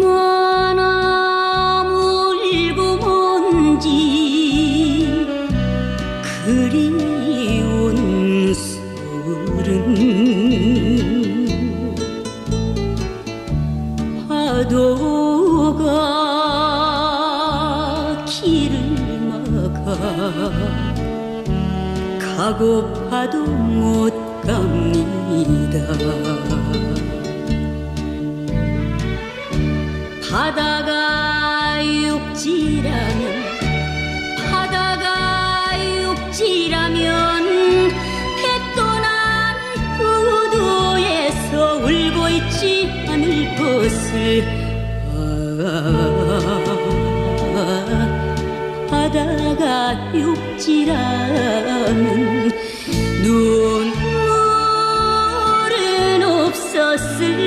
얼마나 물고 먼지 그리운 술은 파도가 길을 막아 가고파도 못 갑니다 바다가 육지라면 바다가 육지라면 백도난 구도에서 울고 있지 않을 것을. 아, 바다가 육지라면 눈물은 없었을